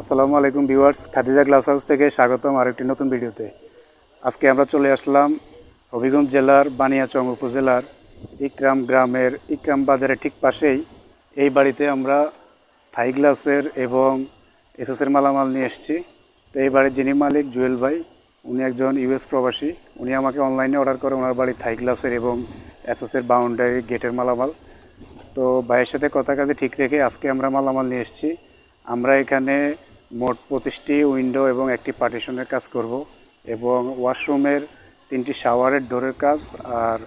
আসসালামু আলাইকুম viewers, Khadija glass house থেকে স্বাগতম আরেকটি নতুন ভিডিওতে। আজকে আমরা চলে আসলাম হবিগঞ্জ জেলার বানিয়াচং উপজেলার ইকরাম গ্রামের, ইকরাম বাজারের ঠিক পাশেই। এই বাড়িতে আমরা থাই গ্লাসের এবং এসএসের মালামাল নিয়ে এসেছি। তো এই বাড়ির যিনি মালিক জুয়েল ভাই, উনি একজন ইউএস প্রবাসী। উনি আমাকে অনলাইনে অর্ডার করে ওনার বাড়ি থাই গ্লাসের এবং এসএসের বাউন্ডারি গেটের মালামাল। তো ভাইয়ের সাথে কথা কাজে ঠিক রেখে আজকে আমরা মালামাল নিয়ে এসেছি। আমরা এখানে মোট পঁচিশটি উইন্ডো এবং একটি পার্টিশনের কাজ করব এবং ওয়াশরুমের তিনটি শাওয়ারের ডোরের কাজ আর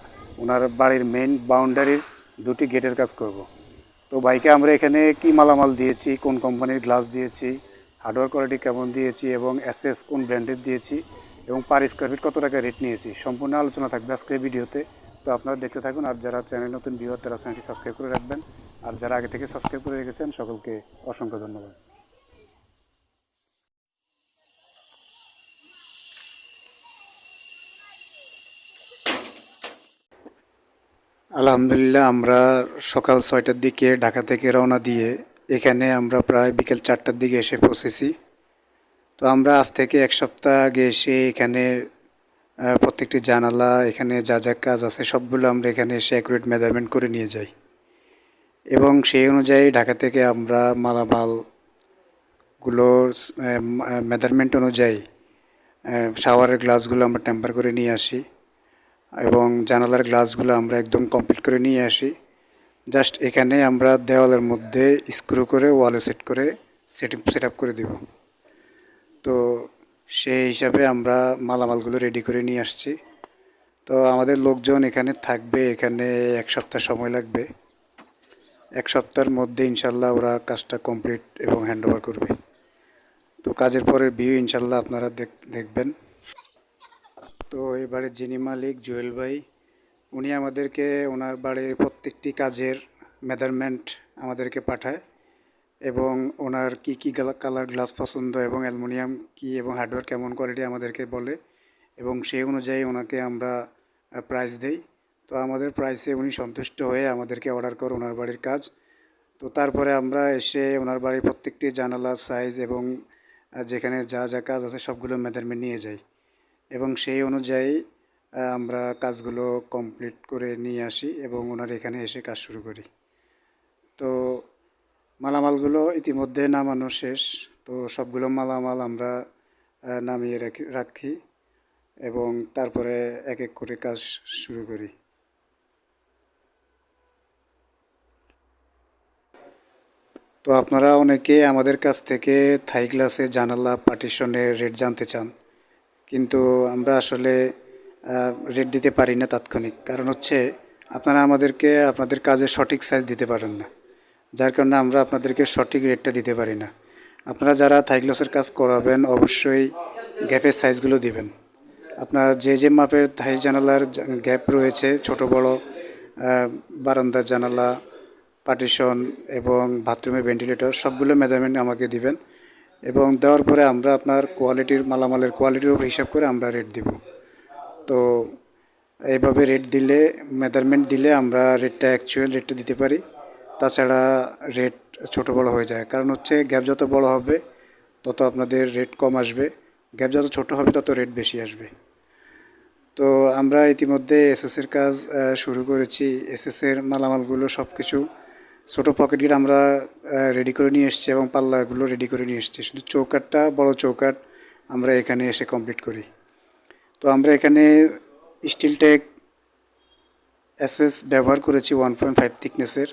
ওনার বাড়ির মেইন বাউন্ডারির দুটি গেটের কাজ করব। তো বাইকে আমরা এখানে কি মালামাল দিয়েছি, কোন কোম্পানির গ্লাস দিয়েছি হার্ডওয়্যার কোয়ালিটি কেমন দিয়েছি এবং এসএস কোন ব্র্যান্ডের দিয়েছি এবং পার স্কোয়ার ফিট কত টাকা রেট নিয়েছি সম্পূর্ণ আলোচনা থাকবে আজকের ভিডিওতে। তো আপনারা দেখতে থাকুন আর যারা চ্যানেল নতুন ভিউ তারা চ্যানেলটি সাবস্ক্রাইব করে রাখবেন। আর যারা আগে থেকে সাবস্ক্রাইব করে রেখেছেন সকলকে অসংখ্য ধন্যবাদ। আলহামদুলিল্লাহ, আমরা সকাল ছয়টার দিকে ঢাকা থেকে রওনা দিয়ে এখানে আমরা প্রায় বিকেল চারটার দিকে এসে পৌঁছেছি। তো আমরা আজ থেকে এক সপ্তাহ আগে এসে এখানে প্রত্যেকটি জানালা, এখানে যা যা কাজ আছে সবগুলো আমরা এখানে এসে অ্যাকুরেট মেজারমেন্ট করে নিয়ে যাই। এবং সেই অনুযায়ী ঢাকা থেকে আমরা মালামালগুলোর মেজারমেন্ট অনুযায়ী শাওয়ারের গ্লাসগুলো আমরা টেম্পার করে নিয়ে আসি। এবং জানালার গ্লাসগুলো আমরা একদম কমপ্লিট করে নিয়ে আসি। জাস্ট এখানে আমরা দেওয়ালের মধ্যে স্ক্রু করে ওয়ালে সেট করে সেট সেট আপ করে দিব। তো সেই হিসাবে আমরা মালামালগুলো রেডি করে নিয়ে আসছি। তো আমাদের লোকজন এখানে থাকবে, এখানে এক সপ্তাহ সময় লাগবে। এক সপ্তাহের মধ্যে ইনশাল্লাহ ওরা কাজটা কমপ্লিট এবং হ্যান্ডওভার করবে। তো কাজের পরের ভিউ ইনশাল্লাহ আপনারা দেখ- দেখবেন। তো এই বাড়ির যিনি মালিক, জুয়েল ভাই, উনি আমাদেরকে ওনার বাড়ির প্রত্যেকটি কাজের মেজারমেন্ট আমাদেরকে পাঠায় এবং ওনার কি কি কালার গ্লাস পছন্দ এবং অ্যালুমিনিয়াম কি এবং হার্ডওয়্যার কেমন কোয়ালিটি আমাদেরকে বলে এবং সেই অনুযায়ী ওনাকে আমরা প্রাইস দেই। তো আমাদের প্রাইসে উনি সন্তুষ্ট হয়ে আমাদেরকে অর্ডার করে ওনার বাড়ির কাজ। তো তারপরে আমরা এসে ওনার বাড়ির প্রত্যেকটি জানালা সাইজ এবং যেখানে যা যা কাজ আছে সবগুলো মেজারমেন্ট নিয়ে যাই। এবং সেই অনুযায়ী আমরা কাজগুলো কমপ্লিট করে নিয়ে আসি এবং ওনার এখানে এসে কাজ শুরু করি। তো মালামালগুলো ইতিমধ্যে নামানো শেষ। তো সবগুলো মালামাল আমরা নামিয়ে রাখি রাখি এবং তারপরে এক এক করে কাজ শুরু করি। তো আপনারা অনেকে আমাদের কাছ থেকে থাই গ্লাসে জানালা পার্টিশনের রেট জানতে চান। কিন্তু আমরা আসলে রেট দিতে পারি না তাৎক্ষণিক। কারণ হচ্ছে, আপনারা আমাদেরকে, আপনাদের কাজের সঠিক সাইজ দিতে পারেন না। যার কারণে আমরা আপনাদেরকে সঠিক রেটটা দিতে পারি না। আপনারা যারা থাইগ্লাসের কাজ করাবেন, অবশ্যই গ্যাপের সাইজগুলো দিবেন। আপনার যে যে মাপের থাই জানালার গ্যাপ রয়েছে, ছোট, বড় বারান্দার জানালা পার্টিশন এবং বাথরুমের ভেন্টিলেটর সবগুলো মেজারমেন্ট আমাকে দিবেন। এবং দেওয়ার পরে আমরা আপনার কোয়ালিটির মালামালের কোয়ালিটির উপর হিসাব করে আমরা রেট দিব। তো এইভাবে রেট দিলে মেজারমেন্ট দিলে আমরা রেটটা অ্যাকচুয়াল রেটটা দিতে পারি। তাছাড়া রেট ছোট বড় হয়ে যায়। কারণ হচ্ছে গ্যাপ যত বড় হবে, তত আপনাদের রেট কম আসবে। গ্যাপ যত ছোট হবে, তত রেট বেশি আসবে। তো আমরা ইতিমধ্যে এসএসের কাজ শুরু করেছি। এসএসের মালামালগুলো সব কিছু ছোটো পকেটগুলো আমরা রেডি করে নিয়ে এসেছি এবং পাল্লাগুলো রেডি করে নিয়ে এসেছি। শুধু চৌকাটটা, বড় চৌকাট, আমরা এখানে এসে কমপ্লিট করি। তো আমরা এখানে স্টিল টেক এসএস ব্যবহার করেছি ওয়ান পয়েন্ট ফাইভ থিকনেসের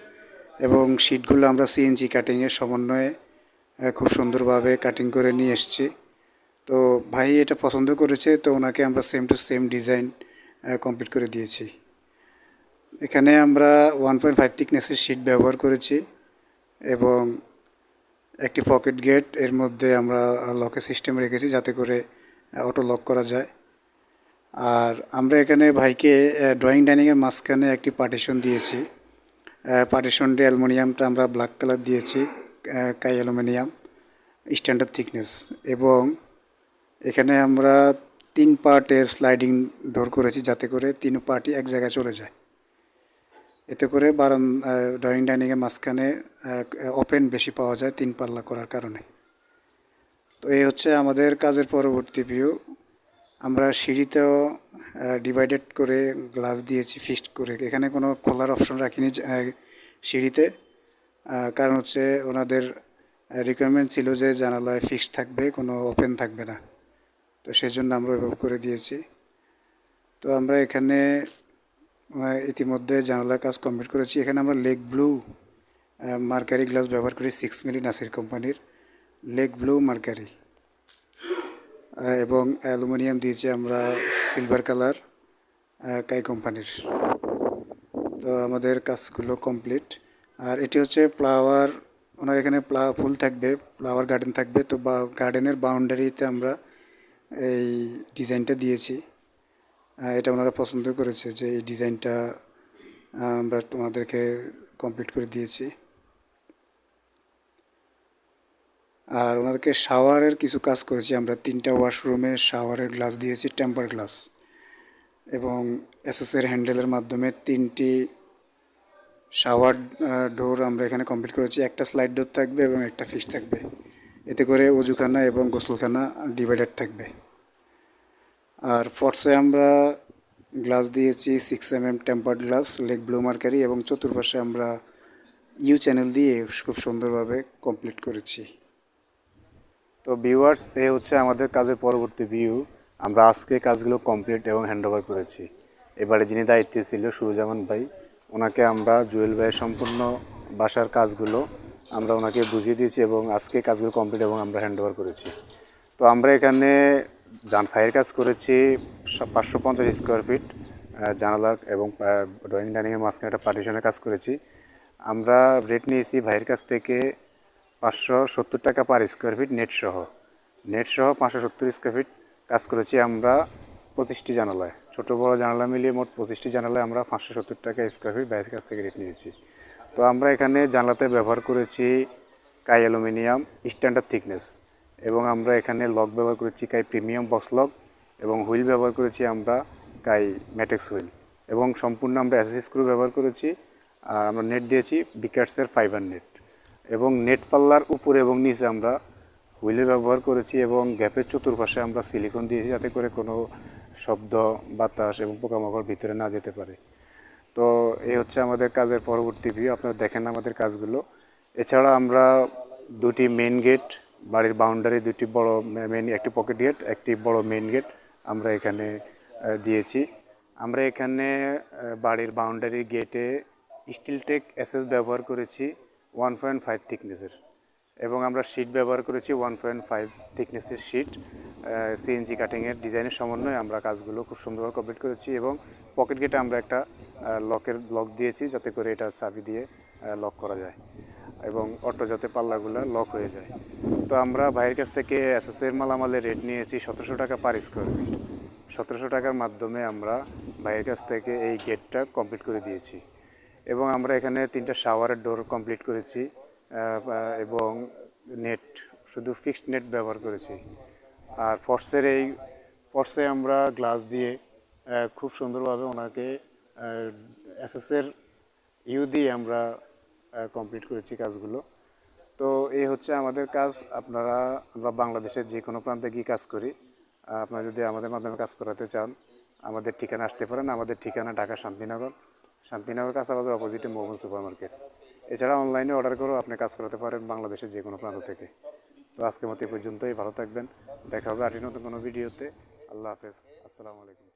এবং শিটগুলো আমরা সিএনজি কাটিংয়ের সমন্বয়ে খুব সুন্দরভাবে কাটিং করে নিয়ে এসেছি। তো ভাই এটা পছন্দ করেছে, তো ওনাকে আমরা same to same design complete করে দিয়েছি। এখানে আমরা ওয়ান পয়েন্ট ফাইভ থিকনেসের শিট ব্যবহার করেছি এবং একটি পকেট গেটের মধ্যে আমরা লকের সিস্টেম রেখেছি যাতে করে অটো লক করা যায়। আর আমরা এখানে ভাইকে ড্রয়িং ডাইনিংয়ের মাঝখানে একটি পার্টিশন দিয়েছি। পার্টিশনটি অ্যালুমিনিয়ামটা আমরা ব্ল্যাক কালার দিয়েছি কাই অ্যালুমিনিয়াম স্ট্যান্ডার্ড থিকনেস এবং এখানে আমরা তিন পার্টের স্লাইডিং ডোর করেছি যাতে করে তিন পার্টই এক জায়গায় চলে যায়। এতে করে বারান ড্রয়িং ডাইনিংয়ের মাঝখানে ওপেন বেশি পাওয়া যায় তিন পাল্লা করার কারণে। তো এই হচ্ছে আমাদের কাজের পরবর্তী ভিউ আমরা সিঁড়িতেও ডিভাইডেড করে গ্লাস দিয়েছি ফিক্সড করে। এখানে কোনো খোলার অপশন রাখিনি সিঁড়িতে। কারণ হচ্ছে ওনাদের রিকোয়ারমেন্ট ছিল যে জানালায় ফিক্সড থাকবে, কোনো ওপেন থাকবে না। তো সেই জন্য আমরা ওইভাবে করে দিয়েছি। তো আমরা এখানে ইতিমধ্যে জানালার কাজ কমপ্লিট করেছি। এখানে আমরা লেক ব্লু মার্কারি গ্লাস ব্যবহার করি সিক্স মিলি নাসির কোম্পানির। Lake blue, mercury. এবং অ্যালুমিনিয়াম দিয়েছি আমরা সিলভার কালার কাই কোম্পানির। তো আমাদের কাজগুলো কমপ্লিট। আর এটি হচ্ছে ফ্লাওয়ার, ওনার এখানে প্লা ফুল থাকবে, ফ্লাওয়ার গার্ডেন থাকবে। তো বা, গার্ডেনের বাউন্ডারিতে আমরা এই ডিজাইনটা দিয়েছি। এটা ওনারা পছন্দ করেছে যে এই ডিজাইনটা আমরা তোমাদেরকে কমপ্লিট করে দিয়েছি। আর ওনাদেরকে শাওয়ারের কিছু কাজ করেছি। আমরা তিনটা ওয়াশরুমে শাওয়ারের গ্লাস দিয়েছি টেম্পার গ্লাস এবং এসএসের হ্যান্ডেলের মাধ্যমে তিনটি শাওয়ার ডোর আমরা এখানে কমপ্লিট করেছি। একটা স্লাইড ডোর থাকবে এবং একটা ফিক্স থাকবে। এতে করে অজুখানা এবং গোসলখানা ডিভাইডেড থাকবে। আর ফর্সে আমরা গ্লাস দিয়েছি six M M tempered glass lake blue mercury এবং চতুর্পাশে আমরা ইউ চ্যানেল দিয়ে খুব সুন্দরভাবে কমপ্লিট করেছি। তো ভিউয়ার্স এ হচ্ছে আমাদের কাজের পরবর্তী ভিউ আমরা আজকে কাজগুলো কমপ্লিট এবং হ্যান্ডওভার করেছি। এবারে যিনি দায়িত্বে ছিল সুরজামান ভাই, ওনাকে আমরা জুয়েল ভাইয়ের সম্পূর্ণ বাসার কাজগুলো আমরা ওনাকে বুঝিয়ে দিয়েছি এবং আজকে কাজগুলো কমপ্লিট এবং আমরা হ্যান্ডওভার করেছি। তো আমরা এখানে জান সাইয়ের কাজ করেছি পাঁচশো পঞ্চাশ স্কোয়ার ফিট জানালার এবং ড্রয়িং ডাইনিংয়ের মাঝখানে একটা পার্টিশনের কাজ করেছি। আমরা রেট নিয়েছি ভাইয়ের কাছ থেকে পাঁচশো সত্তর টাকা পার স্কোয়ার ফিট নেট সহ। নেট সহ পাঁচশো সত্তর স্কোয়ার ফিট কাজ করেছি আমরা পঁচিশটি জানালায়। ছোটো বড় জানালা মিলিয়ে মোট পঁচিশটি জানালায় আমরা পাঁচশো সত্তর টাকা স্কোয়ার ফিট বাইরের কাছ থেকে রেট নিয়েছি। তো আমরা এখানে জানলাতে ব্যবহার করেছি কাই অ্যালুমিনিয়াম স্ট্যান্ডার্ড থিকনেস এবং আমরা এখানে লক ব্যবহার করেছি কাই প্রিমিয়াম বক্স লক এবং হুইল ব্যবহার করেছি আমরা কাই ম্যাটেক্স হুইল। এবং সম্পূর্ণ আমরা এসএস স্ক্রু ব্যবহার করেছি, আর আমরা নেট দিয়েছি বিকাটসের ফাইবার নেট এবং নেট পাল্লার উপরে এবং নিচে আমরা হুইলের ব্যবহার করেছি এবং গ্যাপের চতুর্পাশে আমরা সিলিকন দিয়েছি যাতে করে কোনো শব্দ, বাতাস এবং পোকামাকড় ভিতরে না যেতে পারে। তো এই হচ্ছে আমাদের কাজের পরবর্তী ভিউ আপনারা দেখেন আমাদের কাজগুলো। এছাড়া আমরা দুটি মেন গেট বাড়ির বাউন্ডারি দুটি বড় মেন একটি পকেট গেট একটি বড় মেন গেট আমরা এখানে দিয়েছি। আমরা এখানে বাড়ির বাউন্ডারি গেটে স্টিল টেক এসএস ব্যবহার করেছি ওয়ান পয়েন্ট ফাইভ থিকনেসের এবং আমরা শিট ব্যবহার করেছি ওয়ান পয়েন্ট ফাইভ থিকনেসের শিট সিএনজি কাটিংয়ের ডিজাইনের সমন্বয়ে আমরা কাজগুলো খুব সুন্দরভাবে কমপ্লিট করেছি এবং পকেট গেটে আমরা একটা লকের লক দিয়েছি যাতে করে এটা চাবি দিয়ে লক করা যায়। এবং অটো যাতে পাল্লাগুলো লক হয়ে যায়। তো আমরা ভাইয়ের কাছ থেকে এসএসের মালামালের রেট নিয়েছি সতেরোশো টাকা পার স্কোয়ার ফিট সতেরোশো টাকার মাধ্যমে আমরা ভাইয়ের কাছ থেকে এই গেটটা কমপ্লিট করে দিয়েছি। এবং আমরা এখানে তিনটা শাওয়ারের ডোর কমপ্লিট করেছি এবং নেট শুধু ফিক্সড নেট ব্যবহার করেছি। আর ফর্সের এই ফর্সে আমরা গ্লাস দিয়ে খুব সুন্দরভাবে ওনাকে এসএসের ইউ দিয়ে আমরা কমপ্লিট করেছি কাজগুলো। তো এই হচ্ছে আমাদের কাজ। আপনারা, আমরা বাংলাদেশের যে কোনো প্রান্তে গিয়ে কাজ করি। আপনারা যদি আমাদের মাধ্যমে কাজ করাতে চান, আমাদের ঠিকানা আসতে পারেন। আমাদের ঠিকানা ঢাকা শান্তিনগর। শান্তিনগর কাঁচাবাজার অপোজিটে মোহন সুপার মার্কেট এছাড়া অনলাইনে অর্ডার করেও আপনি কাজ করাতে পারেন বাংলাদেশের যে কোনো প্রান্ত থেকে। তো আজকের মতো এই পর্যন্তই। ভালো থাকবেন। দেখা হবে আরটি নতুন কোনো ভিডিওতে আল্লাহ হাফেজ। আসসালামু আলাইকুম।